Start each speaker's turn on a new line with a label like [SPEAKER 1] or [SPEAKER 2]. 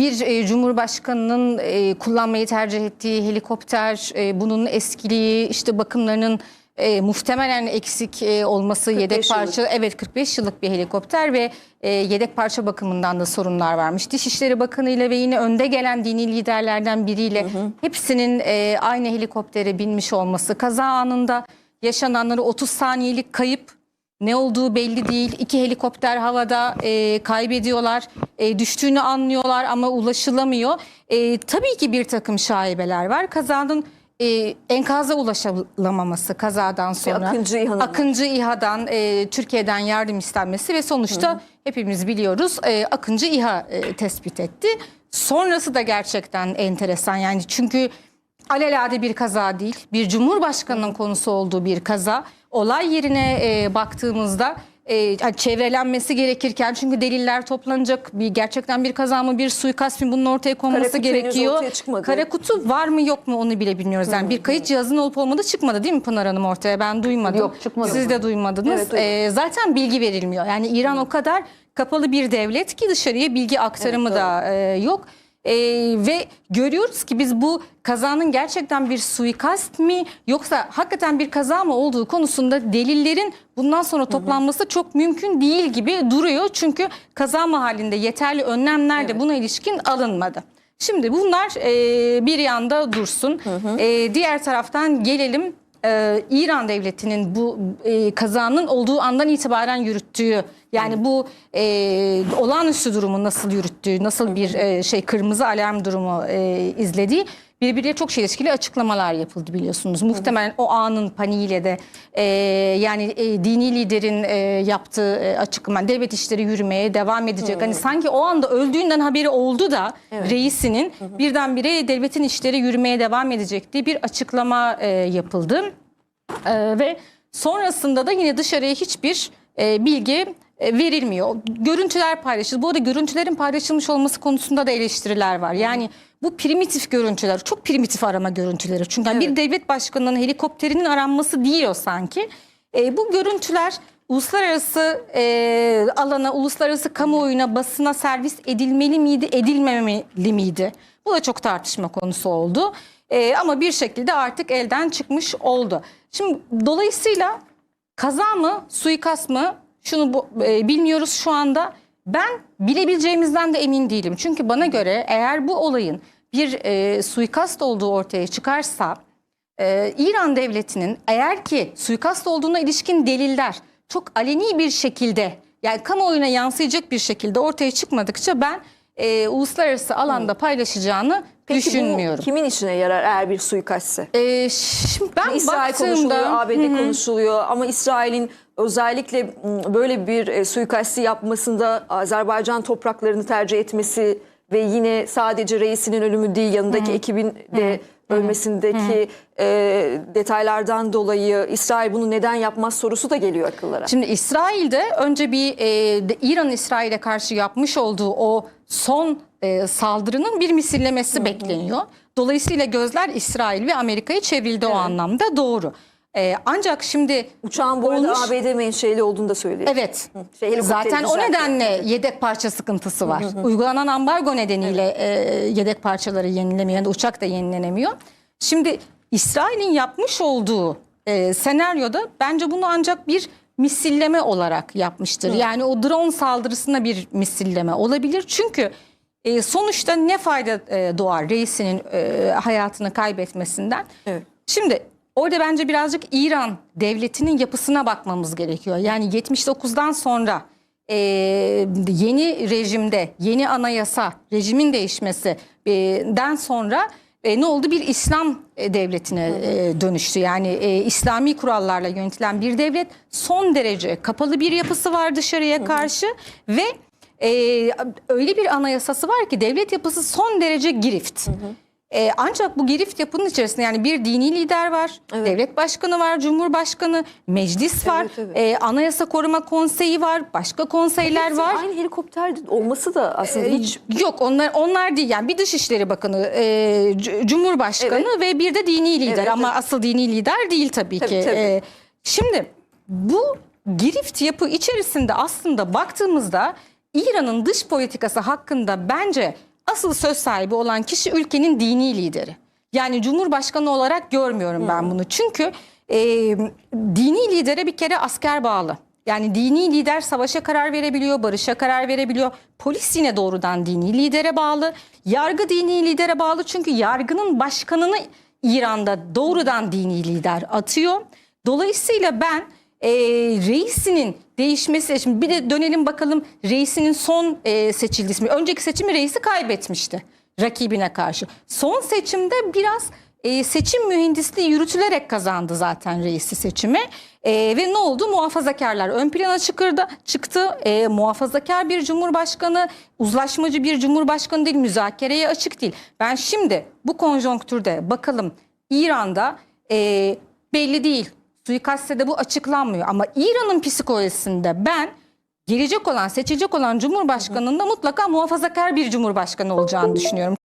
[SPEAKER 1] bir e, cumhurbaşkanının e, kullanmayı tercih ettiği helikopter, e, bunun eskiliği, işte bakımlarının e, muhtemelen eksik e, olması, yedek
[SPEAKER 2] 45 yıllık.
[SPEAKER 1] parça evet 45 yıllık bir helikopter ve e, yedek parça bakımından da sorunlar varmış. Dışişleri Bakanı ile ve yine önde gelen dini liderlerden biriyle hepsinin e, aynı helikoptere binmiş olması, kaza anında yaşananları 30 saniyelik kayıp ne olduğu belli değil. İki helikopter havada e, kaybediyorlar. E, düştüğünü anlıyorlar ama ulaşılamıyor. E, tabii ki bir takım şaibeler var. Kazanın e, enkaza ulaşılamaması kazadan sonra.
[SPEAKER 2] Akıncı İHA'nın
[SPEAKER 1] Akıncı İHA'dan, e, Türkiye'den yardım istenmesi ve sonuçta hepimiz biliyoruz e, Akıncı İHA e, tespit etti. Sonrası da gerçekten enteresan yani çünkü alelade bir kaza değil, bir cumhurbaşkanının konusu olduğu bir kaza. Olay yerine e, baktığımızda e, yani çevrelenmesi gerekirken çünkü deliller toplanacak bir gerçekten bir kaza mı bir suikast mı bunun ortaya konması
[SPEAKER 2] henüz
[SPEAKER 1] gerekiyor. Kara kutu var mı yok mu onu bile bilmiyoruz. Yani bir kayıt cihazının olup olmadığı çıkmadı değil mi Pınar Hanım ortaya? Ben duymadım.
[SPEAKER 3] Yok, çıkmadı.
[SPEAKER 1] Siz de duymadınız.
[SPEAKER 2] Evet.
[SPEAKER 1] Ee, zaten bilgi verilmiyor. Yani İran o kadar kapalı bir devlet ki dışarıya bilgi aktarımı
[SPEAKER 2] Evet,
[SPEAKER 1] da e, yok. E, ve görüyoruz ki biz bu kazanın gerçekten bir suikast mi yoksa hakikaten bir kaza mı olduğu konusunda delillerin bundan sonra toplanması çok mümkün değil gibi duruyor. Çünkü kaza mahallinde yeterli önlemler de buna ilişkin alınmadı. Şimdi bunlar e, bir yanda dursun. E, diğer taraftan gelelim e, İran devletinin bu e, kazanın olduğu andan itibaren yürüttüğü yani bu e, olağanüstü durumu nasıl yürüttüğü, nasıl bir e, şey kırmızı alarm durumu e, izlediği birbiriyle çok çelişkili açıklamalar yapıldı biliyorsunuz. Muhtemelen o anın paniğiyle de e, yani e, dini liderin e, yaptığı e, açıklama devlet işleri yürümeye devam edecek. Hani sanki o anda öldüğünden haberi oldu da reisinin birdenbire devletin işleri yürümeye devam edecek diye bir açıklama e, yapıldı. Ee, ve sonrasında da yine dışarıya hiçbir e, bilgi e, verilmiyor. Görüntüler paylaşıldı. Bu arada görüntülerin paylaşılmış olması konusunda da eleştiriler var. Yani bu primitif görüntüler, çok primitif arama görüntüleri. Çünkü yani bir devlet başkanının helikopterinin aranması değil o sanki. E, bu görüntüler uluslararası e, alana, uluslararası kamuoyuna, basına servis edilmeli miydi, edilmemeli miydi? Bu da çok tartışma konusu oldu. E, ama bir şekilde artık elden çıkmış oldu. Şimdi dolayısıyla kaza mı, suikast mı? Şunu bu- e, bilmiyoruz şu anda. Ben bilebileceğimizden de emin değilim. Çünkü bana göre eğer bu olayın bir e, suikast olduğu ortaya çıkarsa ee, İran devletinin eğer ki suikast olduğuna ilişkin deliller çok aleni bir şekilde yani kamuoyuna yansıyacak bir şekilde ortaya çıkmadıkça ben e, uluslararası alanda paylaşacağını
[SPEAKER 2] Peki
[SPEAKER 1] düşünmüyorum.
[SPEAKER 2] bu kimin işine yarar eğer bir suikastse?
[SPEAKER 1] Ee, şimdi ben
[SPEAKER 2] İsrail konuşuluyor,
[SPEAKER 1] baktığımda
[SPEAKER 2] ABD konuşuluyor ama İsrail'in özellikle böyle bir e, suikasti yapmasında Azerbaycan topraklarını tercih etmesi ve yine sadece reisinin ölümü değil yanındaki ekibin de ölmesindeki e, detaylardan dolayı İsrail bunu neden yapmaz sorusu da geliyor akıllara.
[SPEAKER 1] Şimdi İsrail'de önce bir e, İran İsrail'e karşı yapmış olduğu o son e, saldırının bir misillemesi bekleniyor. Dolayısıyla gözler İsrail ve Amerika'ya çevrildi o anlamda doğru. E, ancak şimdi
[SPEAKER 2] Uçağın bu arada
[SPEAKER 1] olmuş-
[SPEAKER 2] ABD menşeli olduğunu da söylüyor.
[SPEAKER 1] Evet.
[SPEAKER 2] Şey,
[SPEAKER 1] Zaten o nedenle yedek parça sıkıntısı var. Uygulanan ambargo nedeniyle e, yedek parçaları yenilemiyor. Yani uçak da yenilenemiyor. Şimdi İsrail'in yapmış olduğu e, senaryoda bence bunu ancak bir misilleme olarak yapmıştır. Yani o drone saldırısına bir misilleme olabilir. Çünkü e, sonuçta ne fayda e, doğar reisinin e, hayatını kaybetmesinden?
[SPEAKER 2] Evet.
[SPEAKER 1] Şimdi orada bence birazcık İran devletinin yapısına bakmamız gerekiyor. Yani 79'dan sonra e, yeni rejimde, yeni anayasa, rejimin değişmesinden sonra e, ne oldu? Bir İslam e, devletine e, dönüştü. Yani e, İslami kurallarla yönetilen bir devlet son derece kapalı bir yapısı var dışarıya karşı ve e, öyle bir anayasası var ki devlet yapısı son derece girift. E, ancak bu girift yapının içerisinde yani bir dini lider var, devlet başkanı var, cumhurbaşkanı, meclis var,
[SPEAKER 2] Evet, evet.
[SPEAKER 1] e, anayasa koruma konseyi var, başka konseyler
[SPEAKER 2] Hepsi
[SPEAKER 1] var.
[SPEAKER 2] Aynı helikopter olması da aslında
[SPEAKER 1] E,
[SPEAKER 2] hiç
[SPEAKER 1] Yok onlar onlar değil yani bir Dışişleri Bakanı, e, Cumhurbaşkanı ve bir de dini lider
[SPEAKER 2] Evet,
[SPEAKER 1] ama
[SPEAKER 2] evet.
[SPEAKER 1] asıl dini lider değil tabii,
[SPEAKER 2] Tabii,
[SPEAKER 1] ki.
[SPEAKER 2] tabii.
[SPEAKER 1] E, şimdi bu girift yapı içerisinde aslında baktığımızda İran'ın dış politikası hakkında bence asıl söz sahibi olan kişi ülkenin dini lideri. Yani Cumhurbaşkanı olarak görmüyorum ben bunu. Çünkü e, dini lidere bir kere asker bağlı. Yani dini lider savaşa karar verebiliyor, barışa karar verebiliyor. Polis yine doğrudan dini lidere bağlı. Yargı dini lidere bağlı çünkü yargının başkanını İran'da doğrudan dini lider atıyor. Dolayısıyla ben e, reisinin değişmesi, şimdi bir de dönelim bakalım reisinin son e, seçildiği ismi. Önceki seçimi reisi kaybetmişti rakibine karşı. Son seçimde biraz e, seçim mühendisliği yürütülerek kazandı zaten reisi seçimi. E, ve ne oldu? Muhafazakarlar ön plana çıkırdı, çıktı. E, muhafazakar bir cumhurbaşkanı, uzlaşmacı bir cumhurbaşkanı değil, müzakereye açık değil. Ben şimdi bu konjonktürde bakalım İran'da e, belli değil. Suikastte de bu açıklanmıyor. Ama İran'ın psikolojisinde ben gelecek olan, seçilecek olan Cumhurbaşkanı'nda mutlaka muhafazakar bir Cumhurbaşkanı olacağını düşünüyorum.